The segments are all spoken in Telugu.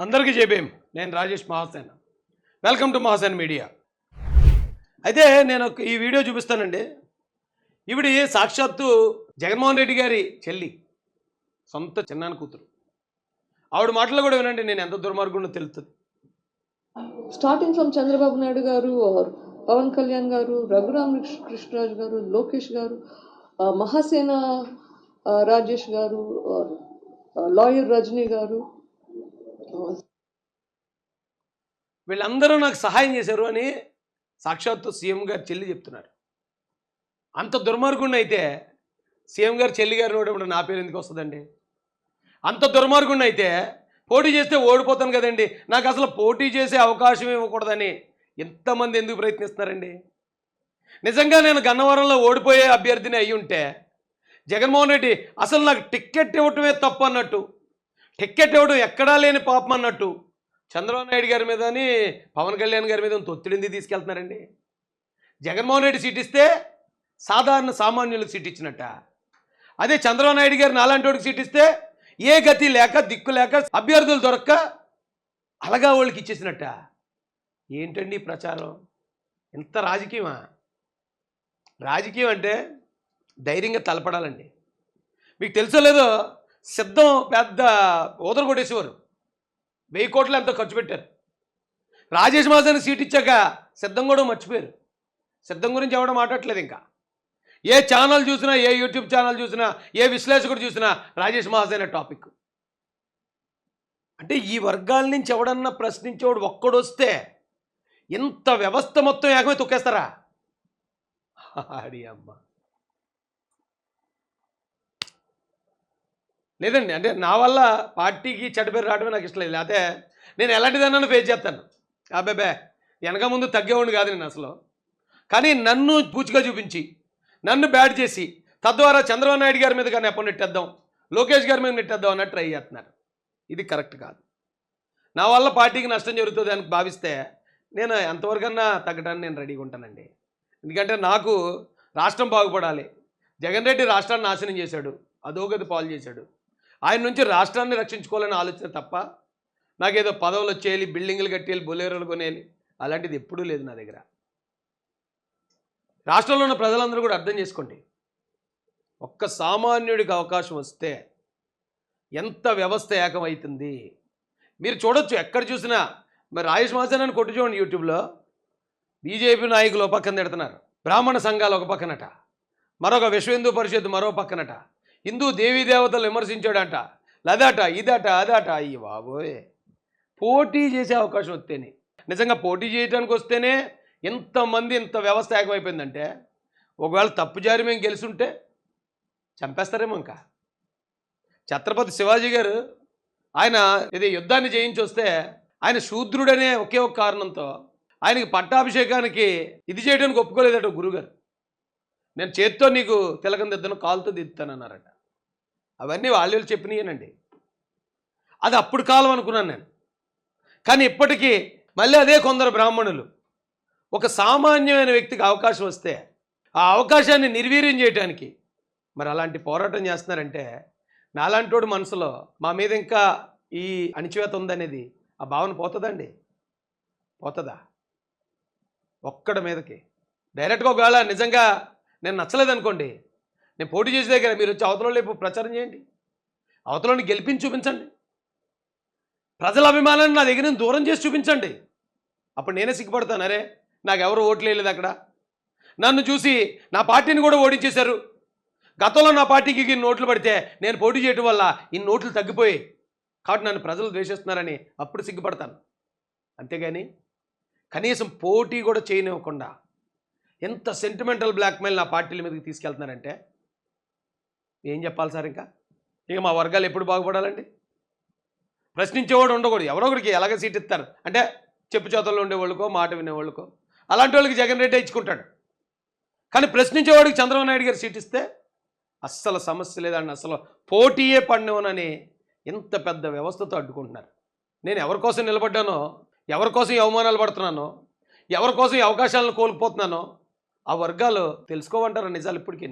అందరికీ చెప్పేం నేను Rajesh Mahasen. Welcome to Mahasen media అయితే నేను ఒక- ఈ వీడియో చూపిస్తానండి. ఇవిడి సాక్షాత్తు జగన్మోహన్ రెడ్డి గారి చెల్లి సొంత చిన్నాన్న కూతురు. ఆవిడ మాటలు కూడా వినండి నేను ఎంత దుర్మార్గుండో తెలుస్తుంది స్టార్టింగ్ ఫ్రమ్ చంద్రబాబు నాయుడు గారు పవన్ కళ్యాణ్ గారు రఘురామ కృష్ణరాజు గారు లోకేష్ గారు మహాసేన రాజేష్ గారు లాయర్ రజనీ గారు వీళ్ళందరూ నాకు సహాయం చేశారు అని సాక్షాత్తు సీఎం గారు చెల్లి చెప్తున్నారు. అంత దుర్మార్గుండి అయితే సీఎం గారు చెల్లి గారు కూడా నా పేరు ఎందుకు వస్తుందండి? అంత దుర్మార్గుండి అయితే పోటీ చేస్తే ఓడిపోతాను కదండి. నాకు అసలు పోటీ చేసే అవకాశం ఇవ్వకూడదని ఎంతమంది ఎందుకు ప్రయత్నిస్తున్నారండి? నిజంగా నేను గన్నవరంలో ఓడిపోయే అభ్యర్థిని అయి ఉంటే జగన్మోహన్ రెడ్డి అసలు నాకు టిక్కెట్ ఇవ్వటమే తప్పు అన్నట్టు టిక్కెట్ ఇవ్వడం ఎక్కడా లేని పాపం అన్నట్టు. చంద్రబాబు నాయుడు గారి మీదని పవన్ కళ్యాణ్ గారి మీద తొత్తిడింది ఒత్తిడింది తీసుకెళ్తున్నారండి. జగన్మోహన్ రెడ్డి సీట్ ఇస్తే సాధారణ సామాన్యులకు సీట్ ఇచ్చినట్ట. అదే చంద్రబాబు నాయుడు గారు నాలాంటి సీటిస్తే సీట్ ఇస్తే ఏ గతి లేక దిక్కు లేక అభ్యర్థులు దొరక్క అలగా వాళ్ళకి ఇచ్చేసినట్ట. ఏంటండి ప్రచారం? ఎంత రాజకీయమా? రాజకీయం అంటే ధైర్యంగా తలపడాలండి. మీకు తెలుసో లేదో సిద్ధం పెద్ద ఊదర కొట్టేసేవారు. వెయ్యి కోట్లు ఎంతో ఖర్చు పెట్టారు. రాజేష్ మాసానికి సీట్ ఇచ్చాక సిద్ధం కూడా మర్చిపోయారు. సిద్ధం గురించి ఎవడో మాట్లాడట్లేదు ఇంకా. ఏ ఛానల్ చూసినా ఏ యూట్యూబ్ ఛానల్ చూసినా ఏ విశ్లేషకుడు చూసినా రాజేష్ మహాసేన టాపిక్. అంటే ఈ వర్గాల నుంచి ఎవడన్నా ప్రశ్నించేవాడు ఒక్కడొస్తే ఇంత వ్యవస్థ మొత్తం ఏకమే తొక్కేస్తారా? అడి అమ్మ. లేదండి అంటే నా వల్ల పార్టీకి చెడ్డపేరు రావడమే నాకు ఇష్టం లేదు. లేకపోతే నేను ఎలాంటిదన్నా ఫేస్ చేస్తాను. అబ్బాబే వెనక ముందు తగ్గేవాడిని కాదు నేను అసలు. కానీ నన్ను పూచిగా చూపించి నన్ను బ్యాడ్ చేసి తద్వారా చంద్రబాబు నాయుడు గారి మీద కానీ ఎప్పుడు నెట్టేద్దాం లోకేష్ గారి మీద నెట్టేద్దాం అన్నట్టు ట్రై చేస్తున్నారు. ఇది కరెక్ట్ కాదు. నా వల్ల పార్టీకి నష్టం జరుగుతుంది అని భావిస్తే నేను ఎంతవరకన్నా తగ్గడానికి నేను రెడీగా ఉంటానండి. ఎందుకంటే నాకు రాష్ట్రం బాగుపడాలి. జగన్ రెడ్డి రాష్ట్రాన్ని నాశనం చేశాడు. అధోగతి పాలు చేశాడు. ఆయన నుంచి రాష్ట్రాన్ని రక్షించుకోవాలని ఆలోచన తప్ప నాకేదో పదవులు వచ్చేయాలి బిల్డింగ్లు కట్టేయాలి బొలేరోలు కొనేయాలి అలాంటిది ఎప్పుడూ లేదు నా దగ్గర. రాష్ట్రంలో ఉన్న ప్రజలందరూ కూడా అర్థం చేసుకోండి. ఒక్క సామాన్యుడికి అవకాశం వస్తే ఎంత వ్యవస్థ ఏకమవుతుంది? మీరు చూడొచ్చు ఎక్కడ చూసినా. మరి ఆయుష్ మాసేనని కొట్టు చూడండి యూట్యూబ్లో. బీజేపీ నాయకులు ఒక పక్కన తిడుతున్నారు. బ్రాహ్మణ సంఘాలు ఒక పక్కనట. మరొక విశ్వ హిందూ పరిషత్ మరో పక్కనట. హిందూ దేవీ దేవతలు విమర్శించాడట. లదట ఇదట అదట. అయ్యి బాబోయ్. పోటీ చేసే అవకాశం వస్తేనే నిజంగా పోటీ చేయడానికి వస్తేనే ఇంతమంది ఇంత వ్యవస్థ ఏకమైపోయిందంటే ఒకవేళ తప్పు జారి మేము గెలుసుంటే చంపేస్తారేమో ఇంకా. ఛత్రపతి శివాజీ గారు ఆయన ఇది యుద్ధాన్ని చేయించి వస్తే ఆయన శూద్రుడనే ఒకే ఒక కారణంతో ఆయనకి పట్టాభిషేకానికి ఇది చేయడానికి ఒప్పుకోలేదట గురుగారు. నేను చేత్తో నీకు తిలకం దిద్దను కాలుతో దిద్దుతానన్నారట. అవన్నీ వాళ్ళు చెప్పినాయనండి. అది అప్పుడు కాలం అనుకున్నాను నేను. కానీ ఇప్పటికీ మళ్ళీ అదే కొందరు బ్రాహ్మణులు. ఒక సామాన్యమైన వ్యక్తికి అవకాశం వస్తే ఆ అవకాశాన్ని నిర్వీర్యం చేయడానికి మరి అలాంటి పోరాటం చేస్తున్నారంటే నాలాంటోడు మనసులో మా మీద ఇంకా ఈ అణిచివేత ఉందనేది ఆ భావన పోతుందండి. పోతుందా? ఒక్కడ మీదకి. డైరెక్ట్గా ఒకవేళ నిజంగా నేను నచ్చలేదనుకోండి నేను పోటీ చేసే దగ్గర మీరు వచ్చి అవతల ప్రచారం చేయండి. అవతలని గెలిపించి చూపించండి. ప్రజల అభిమానాన్ని నా దగ్గర నుంచి దూరం చేసి చూపించండి. అప్పుడు నేనే సిగ్గుపడతాను. అరే నాకు ఓట్లు వేయలేదు అక్కడ? నన్ను చూసి నా పార్టీని కూడా ఓడించేశారు. గతంలో నా పార్టీకి ఇన్ని నోట్లు పడితే నేను పోటీ చేయడం వల్ల ఇన్ని నోట్లు తగ్గిపోయి కాబట్టి నన్ను ప్రజలు ద్వేషిస్తున్నారని అప్పుడు సిగ్గుపడతాను. అంతేగాని కనీసం పోటీ కూడా చేయనివ్వకుండా ఎంత సెంటిమెంటల్ బ్లాక్మెయిల్ నా పార్టీల మీదకి తీసుకెళ్తున్నారంటే ఏం చెప్పాలి సార్ ఇంకా? ఇక మా వర్గాలు ఎప్పుడు బాగుపడాలండి? ప్రశ్నించేవాడు ఉండకూడదు. ఎవరో ఒకరికి ఎలాగ సీట్ ఇస్తారు? అంటే చెప్పు చేతల్లో ఉండేవాళ్ళకో మాట వినేవాళ్ళకో. అలాంటి వాళ్ళకి జగన్ రెడ్డి ఇచ్చుకుంటాడు. కానీ ప్రశ్నించేవాడికి చంద్రబాబు నాయుడు గారు సీట్ ఇస్తే అస్సలు సమస్య లేదండి. అసలు పోటీయే పడినవనని ఇంత పెద్ద వ్యవస్థతో అడ్డుకుంటున్నారు. నేను ఎవరి కోసం నిలబడ్డానో ఎవరి కోసం అవమానాలు పడుతున్నానో ఎవరి కోసం అవకాశాలను కోల్పోతున్నానో ఆ వర్గాలు తెలుసుకోమంటారా నిజాలు ఇప్పటికీ?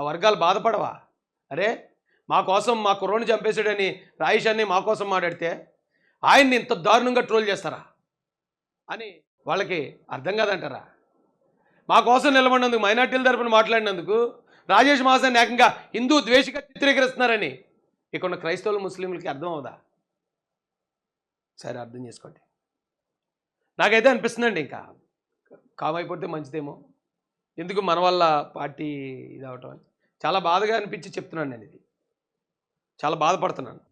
ఆ వర్గాలు బాధపడవా? అరే మా కోసం మా కుర్రోని చంపేశాడని రాయిషాన్ని మా కోసం మాట్లాడితే ఆయన్ని ఇంత దారుణంగా ట్రోల్ చేస్తారా? అని వాళ్ళకి అర్థం కాదంటారా? మా కోసం నిలబడినందుకు మైనార్టీల తరపున మాట్లాడినందుకు రాజేష్ మహాసాన్ని ఏకంగా హిందూ ద్వేషిగా చిత్రీకరిస్తున్నారని ఇక్కడ క్రైస్తవులు ముస్లింలకి అర్థం అవుదా? సరే అర్థం చేసుకోండి. నాకైతే అనిపిస్తుందండి ఇంకా. కామైపోతే మంచిదేమో. ఎందుకు మన వల్ల పార్టీ ఇది అవటం అని? చాలా బాధగా అనిపించి చెప్తున్నాను నేను ఇది. చాలా బాధపడుతున్నాను.